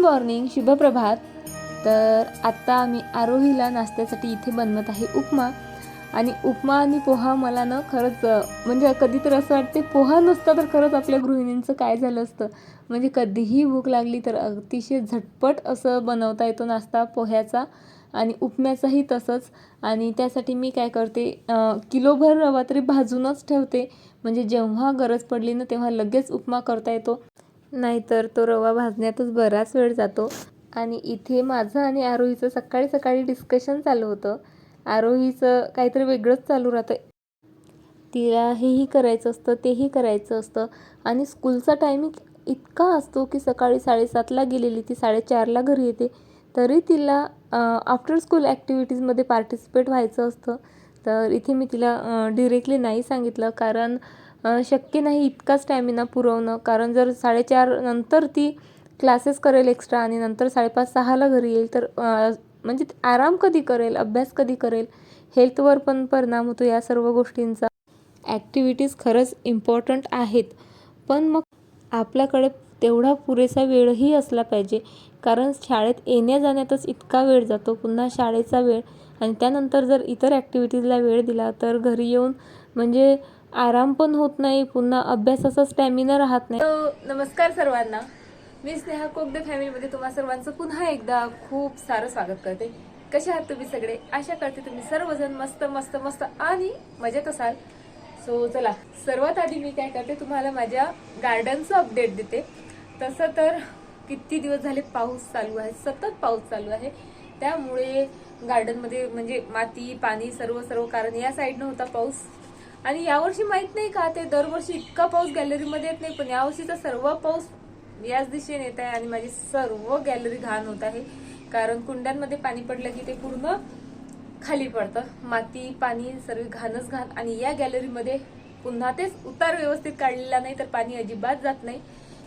Morning शुभप्रभात. तर आत्ता आम्ही आरोहीला नाश्त्यासाठी इथे बनवत आहे उपमा. आणि उपमा आणि पोहा मला ना खरंच म्हणजे म्हणजे कधीतरी असं वाटते पोहा नसता तर खरंच आपल्या गृहिणींचं काय झालं असतं. म्हणजे कधीही भूक लागली तर अतिशय झटपट असं बनवता येतो नाश्ता पोह्याचा आणि उपम्याचाही तसंच. आणि त्यासाठी मी काय करते किलोभर रवा तरी भाजूनच ठेवते. म्हणजे जेव्हा गरज पडली ना तेव्हा लगेच उपमा करता येतो. नाहीतर तो रवा भाजण्यातच बराच वेळ जातो. आणि इथे माझं आणि आरोहीचं सकाळी सकाळी डिस्कशन चालू होतं. आरोहीचं काहीतरी वेगळंच चालू राहतं तिला हेही करायचं असतं तेही करायचं असतं. आणि स्कूलचा टायमिंग इतका असतो की सकाळी साडेसातला गेलेली ती साडेचारला घरी येते. तरी तिला आफ्टर स्कूल ॲक्टिव्हिटीजमध्ये पार्टिसिपेट व्हायचं असतं. तर इथे मी तिला डिरेक्टली नाही सांगितलं. कारण शक्य नाही इतका स्टॅमिना पुरवणं. कारण जर साडेचार नंतर ती क्लासेस करेल एक्स्ट्रा आणि नंतर साडेपाच सहाला घरी येईल तर म्हणजे आराम कधी करेल अभ्यास कधी करेल हेल्थवर पण परिणाम होतो या सर्व गोष्टींचा. ॲक्टिव्हिटीज खरंच इम्पॉर्टंट आहेत. पण मग आपल्याकडे तेवढा पुरेसा वेळही असला पाहिजे. कारण शाळेत येण्या जाण्यातच इतका वेळ जातो. पुन्हा शाळेचा वेळ आणि त्यानंतर जर इतर ॲक्टिव्हिटीजला वेळ दिला तर घरी येऊन म्हणजे आराम पण होत नाही पुन्हा अभ्यासाचा स्टॅमिना राहत नाही. नमस्कार सर्वांना. मी स्नेहा कोगदे फॅमिलीमध्ये तुम्हा सर्वांचं पुन्हा एकदा खूप सारं स्वागत करते. कसे आहात तुम्ही सगळे? आशा करते तुम्ही सर्वजण मस्त मस्त मस्त आणि मजेत असाल. सो चला सर्वात आधी मी काय करते तुम्हाला माझ्या गार्डनचं अपडेट देते. तसं तर किती दिवस झाले पाऊस चालू आहे सतत पाऊस चालू आहे. त्यामुळे गार्डनमध्ये म्हणजे माती पाणी सर्व सर्व कारण या साईडनं होता पाऊस. आणि यावर्षी माहीत नाही का ते दरवर्षी इतका पाऊस गॅलरीमध्ये येत नाही पण यावर्षीचा सर्व पाऊस याच दिशेने येत आहे आणि माझी सर्व गॅलरी घाण होत आहे. कारण कुंड्यांमध्ये पाणी पडलं की ते पूर्ण खाली पडतं. माती पाणी सर्व घाणच घाण. आणि या गॅलरीमध्ये पुन्हा तेच उतार व्यवस्थित काढलेला नाही तर पाणी अजिबात जात नाही.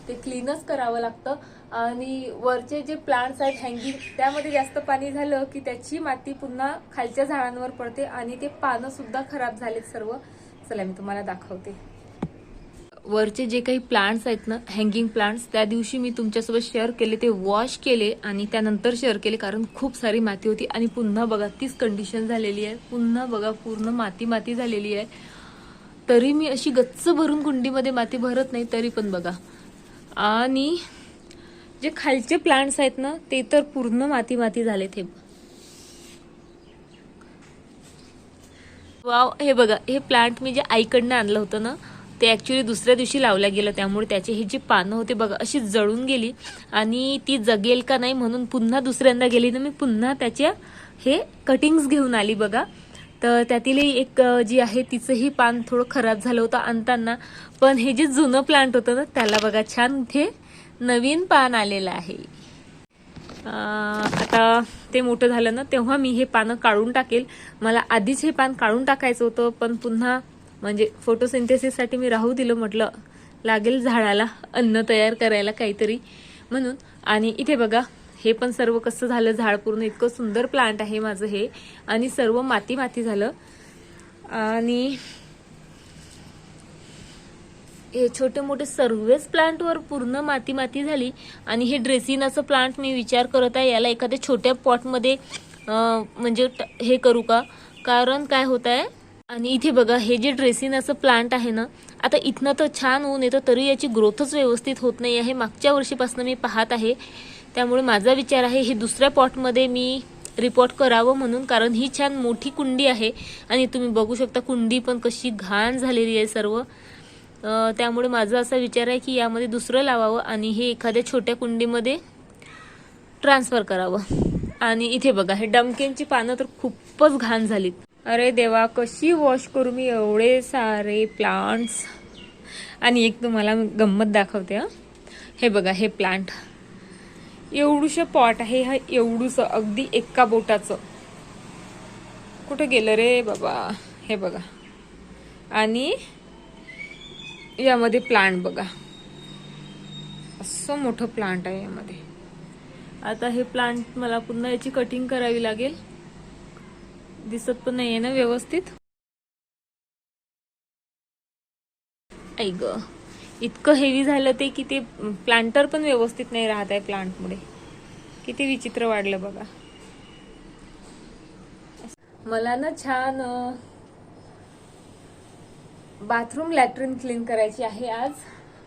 ते क्लीनच करावं लागतं. आणि वरचे जे प्लांट्स आहेत हँगिंग त्यामध्ये जास्त पाणी झालं की त्याची माती पुन्हा खालच्या झाडांवर पडते आणि ते पानंसुद्धा खराब झालेत सर्व. चला मी तुम्हाला दाखवते. वरचे जे काही प्लांट्स आहेत ना हँगिंग प्लांट्स त्या दिवशी मी तुमच्यासोबत शेअर केले ते वॉश केले आणि त्यानंतर शेअर केले कारण खूप सारी माती होती. आणि पुन्हा बघा तीच कंडिशन झालेली आहे. पुन्हा बघा पूर्ण माती माती झालेली आहे. तरी मी अशी गच्च भरून कुंडीमध्ये माती भरत नाही तरी पण बघा. आणि जे खालचे प्लांट्स आहेत ना ते तर पूर्ण माती माती झालेत हे. वाव हे बघा हे प्लांट मी जे आईकडनं आणलं होतं ना ते ॲक्च्युली दुसऱ्या दिवशी लावल्या गेलं त्यामुळे त्याचे हे जी पानं होते बघा अशी जळून गेली. आणि ती जगेल का नाही म्हणून पुन्हा दुसऱ्यांदा गेली ना मी पुन्हा त्याच्या हे कटिंग्स घेऊन आली बघा. तर त्यातीलही एक जी आहे तिचंही पान थोडं खराब झालं होतं आणताना. पण हे जे जुनं प्लांट होतं ना त्याला बघा छान इथे नवीन पान आलेलं आहे. आता ते मोठं झालं ना तेव्हा मी हे पानं काढून टाकेल. मला आधीच हे पान काढून टाकायचं होतं पण पुन्हा म्हणजे फोटोसिंथेसिससाठी मी राहू दिलं म्हटलं लागेल झाडाला अन्न तयार करायला काहीतरी म्हणून. आणि इथे बघा हे पण सर्व कसं झालं झाड पूर्ण इतकं सुंदर प्लांट आहे माझं हे. आणि सर्व माती माती झालं. आणि हे छोटे मोठे सर्वच प्लांटवर पूर्ण माती माती झाली आणि हे ड्रेसिनाचं प्लांट मी विचार करत आहे याला एखाद्या छोट्या पॉटमध्ये म्हणजे ट- हे करू का? कारण काय होत आहे आणि इथे बघा हे जे ड्रेसिनाचं प्लांट आहे ना आता इथनं तर छान ऊन येतं तरी याची ग्रोथच व्यवस्थित होत नाही आहे. मागच्या वर्षीपासून मी पाहत आहे त्यामुळे माझा विचार आहे हे दुसऱ्या पॉटमध्ये मी रिपोर्ट करावं म्हणून कारण ही छान मोठी कुंडी आहे. आणि तुम्ही बघू शकता कुंडी पण कशी घाण झालेली आहे सर्व. त्यामुळे माझा असा विचार आहे की यामध्ये दुसरं लावावं आणि हे एखाद्या छोट्या कुंडीमध्ये ट्रान्सफर करावं. आणि इथे बघा हे डमकेनची पानं तर खूपच घाण झालीत. अरे देवा कशी वॉश करू मी एवढे सारे प्लांट्स आणि एक तुम्हाला गंमत दाखवते हे. बघा हे प्लांट एवढूशं पॉट आहे हा एवढूसं अगदी एका बोटाचं. कुठं गेलं रे बाबा? हे बघा. आणि यामध्ये प्लांट बघा. असं मोठं प्लांट आहे यामध्ये. आता हे प्लांट मला पुन्हा याची कटिंग करावी लागेल. दिसत पण नाहीये ना व्यवस्थित. ऐक इतकं हेवी झालं ते की ते प्लांटर पण व्यवस्थित नाही राहत आहे प्लांटमुळे किती विचित्र वाढलं बघा. मला ना छान बाथरूम लॅट्रिन क्लीन करायची आहे आज.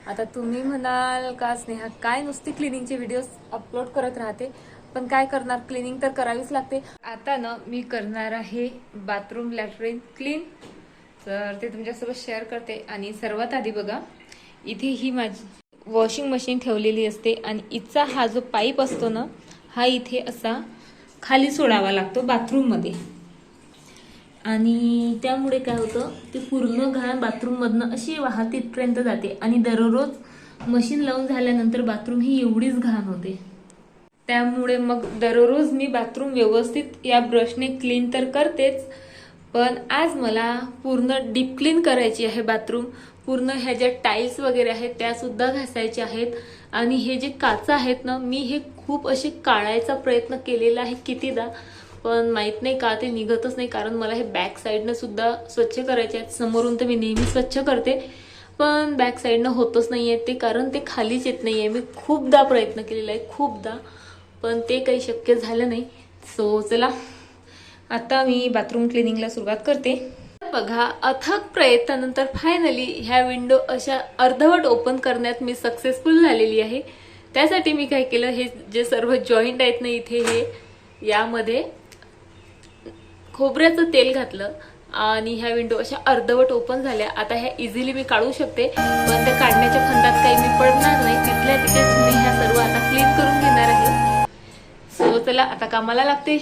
आता तुम्ही म्हणाल का स्नेहा काय नुसती क्लिनिंगचे व्हिडिओज अपलोड करत राहते? पण काय करणार? क्लिनिंग तर करावीच लागते. आता ना मी करणार आहे बाथरूम लॅट्रिन क्लीन. तर ते तुमच्यासोबत शेअर करते. आणि सर्वात आधी बघा इथे ही माझी वॉशिंग मशीन ठेवलेली असते. आणि इथचा हा जो पाईप असतो ना हा इथे असा खाली सोडावा लागतो बाथरूममध्ये. आणि त्यामुळे काय होतं ते पूर्ण घाण बाथरूममधनं अशी वाहत इथपर्यंत जाते. आणि दररोज मशीन लावून झाल्यानंतर बाथरूम ही एवढीच घाण होते. त्यामुळे मग दररोज मी बाथरूम व्यवस्थित या ब्रशने क्लीन तर करतेच पण आज मला पूर्ण डीप क्लीन करायची आहे बाथरूम पूर्ण ह्या ज्या टाईल्स वगैरे आहेत त्यासुद्धा घासायच्या आहेत. आणि हे जे काचा आहेत ना मी हे खूप असे काढायचा प्रयत्न केलेला आहे कितीदा. पण माहीत नाही का ते निघतच नाही. कारण मला हे बॅक साईडनं सुद्धा स्वच्छ करायचे आहेत. समोरून तर मी नेहमी स्वच्छ करते. पण बॅक साईडनं होतच नाही आहे ते. कारण ते खालीच येत नाही आहे. मी खूपदा प्रयत्न केलेला आहे. खूपदा. पण ते काही शक्य झालं नाही. सो चला. आता मी बाथरूम क्लिनिंगला सुरुवात करते. बघा अथक प्रयत्नानंतर फायनली ह्या विंडो अशा अर्धवट ओपन करण्यात मी सक्सेसफुल झालेली आहे. त्यासाठी मी काय केलं हे जे सर्व जॉईंट आहेत ना इथे हे यामध्ये खोबऱ्याचं तेल घातलं आणि ह्या विंडो अशा अर्धवट ओपन झाल्या. आता ह्या इझिली मी काढू शकते. पण त्या काढण्याच्या फंदात काही मी पडणार नाही. तिथल्या तिथेच मी ह्या सर्व आता क्लीन करून घेणार आहे. सो चला आता कामाला लागते.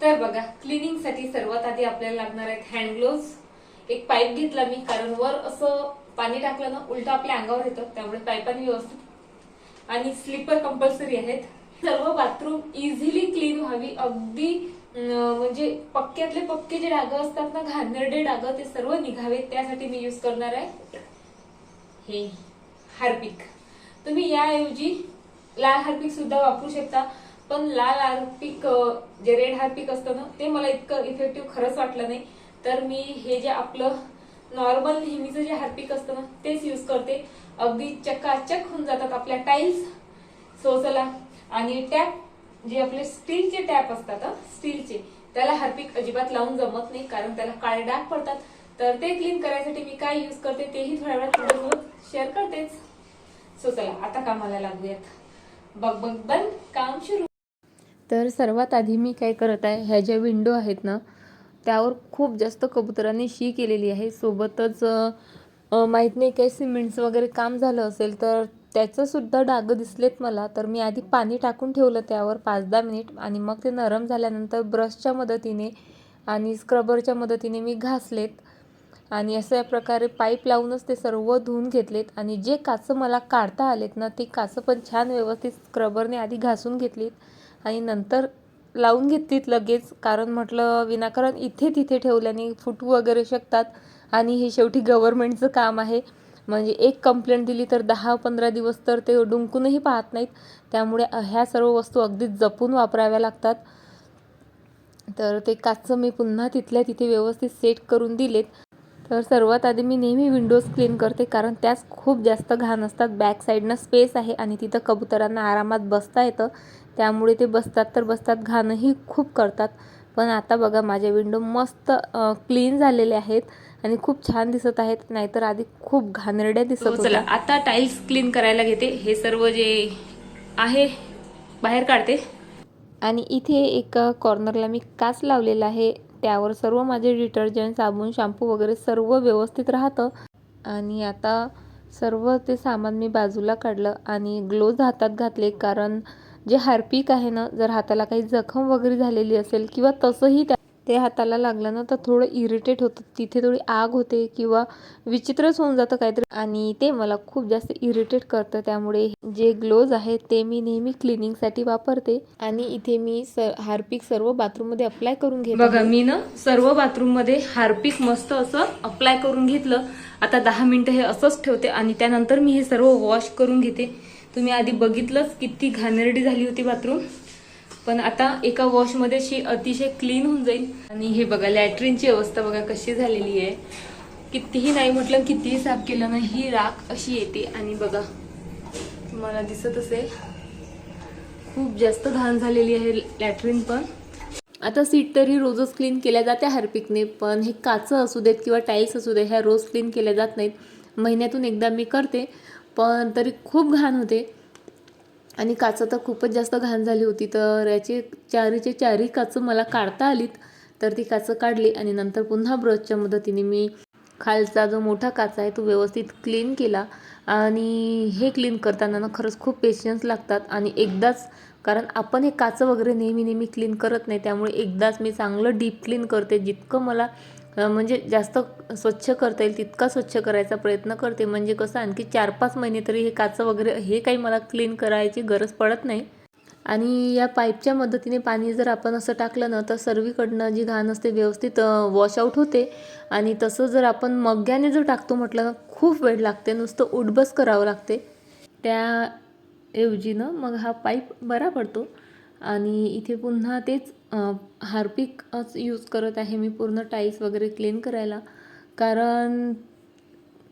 तर बघा क्लिनिंगसाठी सर्वात आधी आपल्याला लागणार आहेत हँड ग्लोव्ह एक पाईप घेतला मी कारण वर असं पाणी टाकलं ना उलट आपल्या अंगावर येतं. त्यामुळे पाईपाने व्यवस्थित आणि स्लीपर कंपल्सरी आहेत. सर्व बाथरूम इझिली क्लीन व्हावी. अगदी म्हणजे पक्क्यातले पक्के जे डाग असतात ना घाणेरडे डाग ते सर्व निघावेत. त्यासाठी मी युज करणार आहे हे हार्पिक. तुम्ही याऐवजी लाल हार्पिक सुद्धा वापरू शकता. पण लाल हार्पिक जे रेड हार्पिक असतं ना ते मला इतकं इफेक्टिव्ह खरंच वाटलं नाही. तर मी हे जे आपलं नॉर्मल नेहमीचं जे हार्पिक असतं ना तेच युज करते. अगदी चकाचक होऊन जातात आपल्या टाईल्स सो चला. आणि टॅप जे आपले स्टीलचे टॅप असतात स्टीलचे त्याला हार्पिक अजिबात लावून जमत नाही कारण त्याला काळे डाग पडतात. तर ते क्लीन करायसाठी मी काय युज करते तेही थोड्या वेळात तुमच्यासोबत शेअर करतेच. सो चला. आता कामाला लागूयात. बघ बघ बंद. काम सुरू. तर सर्वात आधी मी काय करत आहे ह्या ज्या विंडो आहेत ना त्यावर खूप जास्त कबुतरांनी शी केलेली आहे. सोबतच माहीत नाही काही सिमेंट्स वगैरे काम झालं असेल तर त्याचंसुद्धा डाग दिसलेत मला. तर मी आधी पाणी टाकून ठेवलं त्यावर पाच दहा मिनिट आणि मग ते नरम झाल्यानंतर ब्रशच्या मदतीने आणि स्क्रबरच्या मदतीने मी घासलेत. आणि अशा प्रकारे पाईप लावूनच ते सर्व धुवून घेतलेत. आणि जे काचं मला काढता आलेत ना ते काचं पण छान व्यवस्थित स्क्रबरने आधी घासून घेतलीत आणि नंतर लावून घेतलीत लगेच. कारण म्हटलं विनाकारण इथे तिथे ठेवल्याने फुटू वगैरे शकतात. आणि हे शेवटी गव्हर्नमेंटचं काम आहे. म्हणजे एक कंप्लेंट दिली तर दहा पंधरा दिवस तर ते डुंकूनही पाहत नाहीत. त्यामुळे ह्या सर्व वस्तू अगदी जपून वापराव्या लागतात. तर ते काचचं मी पुन्हा तिथल्या तिथे व्यवस्थित सेट करून दिलेत. तर सर्वात आधी मी नेहमी विंडोज क्लीन करते कारण त्यास खूप जास्त घाण असतात. बॅक साईडनं स्पेस आहे आणि तिथं कबुतरांना आरामात बसता येतं. त्यामुळे ते बसतात तर बसतात घाणही खूप करतात. पण आता बघा माझ्या विंडो मस्त क्लीन झालेले आहेत. आणि खूप छान दिसत आहेत नाहीतर आधी खूप घाणेरड्या दिसत हो, चला आता टाइल्स क्लीन करायला घेते. हे सर्व जे आहे बाहेर काढते. आणि इथे एका कॉर्नरला मी काच लावलेला आहे. त्यावर सर्व माझे डिटर्जंट साबण शॅम्पू वगैरे सर्व व्यवस्थित राहतं. आणि आता सर्व ते सामान मी बाजूला काढलं आणि ग्लोव्ज हातात घातले कारण जे हार्पिक आहे ना जर हाताला काही जखम वगैरे झालेली असेल किंवा तसंही त्या ते हाताला लागलं ना तर थोडं इरिटेट होतं. तिथे थोडी आग होते किंवा विचित्रच होऊन जातं काहीतरी. आणि ते मला खूप जास्त इरिटेट करतं. त्यामुळे जे ग्लोज आहेत ते मी नेहमी क्लिनिंगसाठी वापरते. आणि इथे मी सर हार्पिक सर्व बाथरूममध्ये अप्लाय करून घेते. बघा मी ना सर्व बाथरूममध्ये हार्पिक मस्त असं अप्लाय करून घेतलं. आता दहा मिनटं हे असंच ठेवते आणि त्यानंतर मी हे सर्व वॉश करून घेते. तुम्ही आधी बघितलंच किती घाणेरडी झाली होती बाथरूम पण आता एका वॉशमध्ये शी अतिशय क्लीन होऊन जाईल. आणि हे बघा लॅट्रिनची अवस्था बघा कशी झालेली आहे. कितीही नाही म्हटलं कितीही साफ केलं ना ही राख अशी येते. आणि बघा तुम्हाला दिसत असेल खूप जास्त घाण झालेली आहे लॅट्रिन पण. आता सीट तरी रोजच क्लीन केल्या जाते हार्पिकने पण हे काचं असू देत किंवा टाईल्स असू दे ह्या रोज क्लीन केल्या जात नाहीत. महिन्यातून एकदा मी करते पण तरी खूप घाण होते. आणि काचं तर खूपच जास्त घाण झाली होती. तर याचे चारीचे चारी काचं मला काढता आलीत. तर ती काचं काढली आणि नंतर पुन्हा ब्रशच्या मदतीने मी खालचा जो मोठा काचा आहे तो व्यवस्थित क्लीन केला. आणि हे क्लीन करताना ना खरंच खूप पेशन्स लागतात. आणि एकदाच कारण आपण हे काचं वगैरे नेहमी नेहमी क्लीन करत नाही त्यामुळे एकदाच मी चांगलं डीप क्लीन करते. जितकं मला म्हणजे जास्त स्वच्छ करता येईल तितका स्वच्छ करायचा प्रयत्न करते. म्हणजे कसं आणखी चार पाच महिने तरी हे काचं वगैरे हे काही मला क्लीन करायची गरज पडत नाही. आणि या पाईपच्या मदतीने पाणी जर आपण असं टाकलं ना तर सर्वीकडनं जी घाण असते व्यवस्थित वॉश आऊट होते. आणि तसं जर आपण मग्याने जर टाकतो म्हटलं ना खूप वेळ लागते. नुसतं उठबस करावं लागते. त्याऐवजीनं मग हा पाईप बरा पडतो. आणि इथे पुन्हा तेच हार्पिकच यूज करत आहे मी पूर्ण टाईल्स वगैरे क्लीन करायला. कारण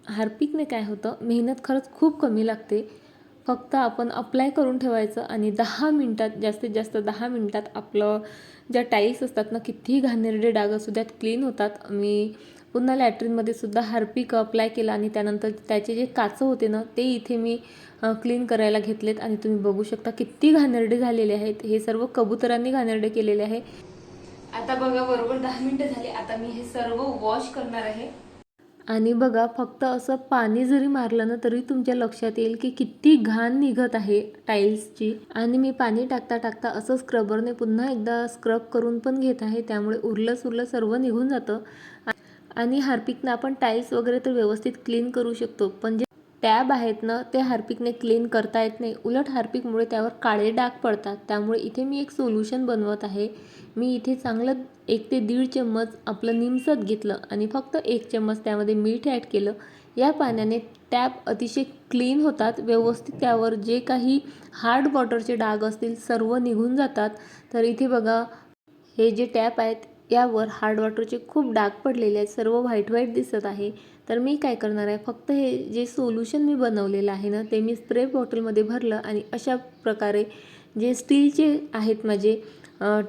हार्पिकने काय होतं मेहनत खरंच खूप कमी लागते. फक्त आपण अप्लाय करून ठेवायचं आणि दहा मिनटात जास्तीत जास्त दहा मिनटात आपलं ज्या टाईल्स असतात ना कितीही घाणेरडे डाग असू द्यात क्लीन होतात. मी पुन्हा लॅट्रिनमध्ये सुद्धा हार्पिक अप्लाय केला आणि त्यानंतर त्याचे जे काचं होते ना ते इथे मी क्लीन करायला घेतलेत आणि तुम्ही बघू शकता किती घाणेरडे झालेले आहेत. हे सर्व कबुतरांनी घाणेरडे केलेले आहे. आता बघा बरोबर दहा मिनिटं झाले. आता मी हे सर्व वॉश करणार आहे. आणि बघा फक्त असं पाणी जरी मारलं ना तरी तुमच्या लक्षात येईल की किती घाण निघत आहे टाईल्सची आणि मी पाणी टाकता टाकता असं स्क्रबरने पुन्हा एकदा स्क्रब करून पण घेत आहे. त्यामुळे उरलं सुरलं सर्व निघून जातं. आणि हार्पिकनं आपण टाईल्स वगैरे तर व्यवस्थित क्लीन करू शकतो पण जे टॅब आहेत ना ते हार्पिकने क्लीन करता येत नाही. उलट हार्पिकमुळे त्यावर काळे डाग पडतात. त्यामुळे इथे मी एक सोल्युशन बनवत आहे. मी इथे चांगलं एक ते दीड चम्मच आपलं निमसत घेतलं आणि फक्त एक चम्मच त्यामध्ये मीठ ॲड केलं. या पाण्याने टॅप अतिशय क्लीन होतात. व्यवस्थित त्यावर जे काही हार्ड वॉटरचे डाग असतील सर्व निघून जातात. तर इथे बघा हे जे टॅप आहेत यावर हार्ड वॉटरचे खूप डाग पडलेले आहेत. सर्व व्हाईट व्हाईट दिसत आहे. तर मी काय करणार आहे? फक्त हे जे सोल्युशन मी बनवलेलं आहे ना ते मी स्प्रे बॉटलमध्ये भरलं आणि अशा प्रकारे जे स्टीलचे आहेत माझे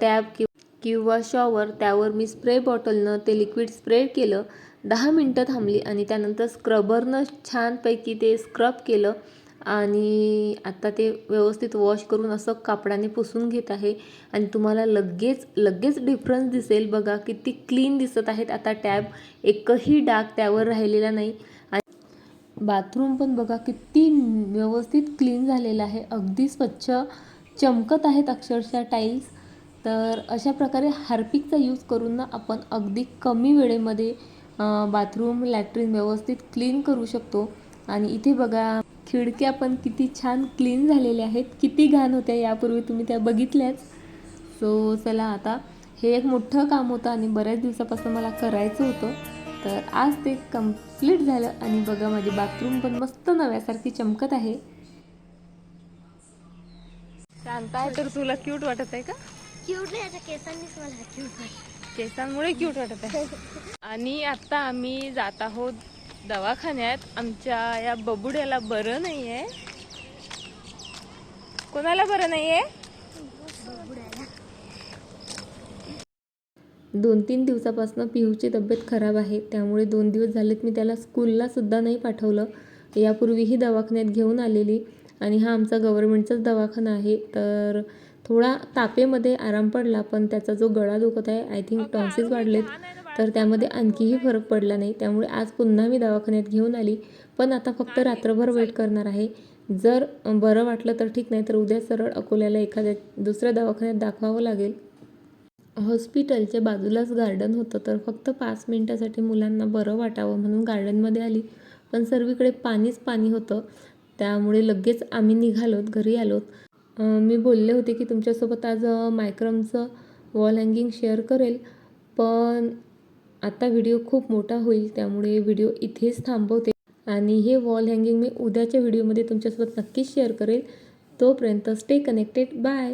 टॅब कि किंवा शॉवर त्यावर मी स्प्रे बॉटलनं ते लिक्विड स्प्रे केलं. दहा मिनटं थांबली आणि त्यानंतर स्क्रबरनं छानपैकी ते स्क्रब केलं. आणि आता ते व्यवस्थित वॉश करून असं कापडाने पुसून घेत आहे. आणि तुम्हाला लगेच लगेच डिफरन्स दिसेल बघा किती क्लीन दिसत आहेत. आता टॅब एकही डाग त्यावर राहिलेला नाही. आणि बाथरूम पण बघा किती व्यवस्थित क्लीन झालेलं आहे. अगदी स्वच्छ चमकत आहेत अक्षरशः टाईल्स तर अशा प्रकारे हार्पिकचा यूज करून ना आपण अगदी कमी वेळेमध्ये बाथरूम लॅट्रिन व्यवस्थित क्लीन करू शकतो. आणि इथे बघा खिडक्या पण किती छान क्लीन झालेल्या आहेत. किती घाण होत्या यापूर्वी तुम्ही त्या बघितल्याच. सो चला आता हे एक मोठं काम होतं आणि बऱ्याच दिवसापासून मला करायचं होतं. तर आज ते कंप्लीट झालं आणि बघा माझी बाथरूम पण मस्त नव्यासारखी चमकत आहे. शांत तर तुला क्यूट वाटत आहे का? क्यूट नाही आता केसांनीच मला क्यूट वाटतं. केसांमुळे क्यूट वाटत आहे. आणि आता आम्ही जात आहोत दवाखान्यात आमच्या या बबुड्याला बरं नाही आहे कोणाला बरं नाही आहे दोन तीन दिवसापासून पिहूची तब्येत खराब आहे त्यामुळे दोन दिवस झालेत मी त्याला स्कूलला सुद्धा नाही पाठवलं. यापूर्वीही दवाखान्यात घेऊन आलेली आणि हा आमचा गव्हर्मेंटचाच दवाखाना आहे तर थोडा तापेमध्ये आराम पडला पण त्याचा जो गळा दुखत आहे आय थिंक टॉन्सिस वाढलेत. तर त्यामध्ये आणखीही फरक पडला नाही. त्यामुळे आज पुन्हा मी दवाखान्यात घेऊन आली. पण आता फक्त रात्रभर वेट करणार आहे. जर बरं वाटलं तर ठीक नाही तर उद्या सरळ अकोल्याला एखाद्या दुसऱ्या दवाखान्यात दाखवावं लागेल. हॉस्पिटलच्या बाजूलाच गार्डन होतं तर फक्त पाच मिनटासाठी मुलांना बरं वाटावं म्हणून गार्डनमध्ये आली. पण सर्वीकडे पाणीच पाणी होतं. त्यामुळे लगेच आम्ही निघालोत घरी आलोत. मी बोलले होते की तुमच्यासोबत आज मायक्रमचं वॉल हँगिंग शेअर करेल. पण आता व्हिडिओ खूप मोठा होईल त्यामुळे व्हिडिओ इथेच थांबवते. आणि हे वॉल हँगिंग मी उद्याच्या व्हिडिओमध्ये तुमच्यासोबत नक्कीच शेअर करेल. तोपर्यंत स्टे कनेक्टेड बाय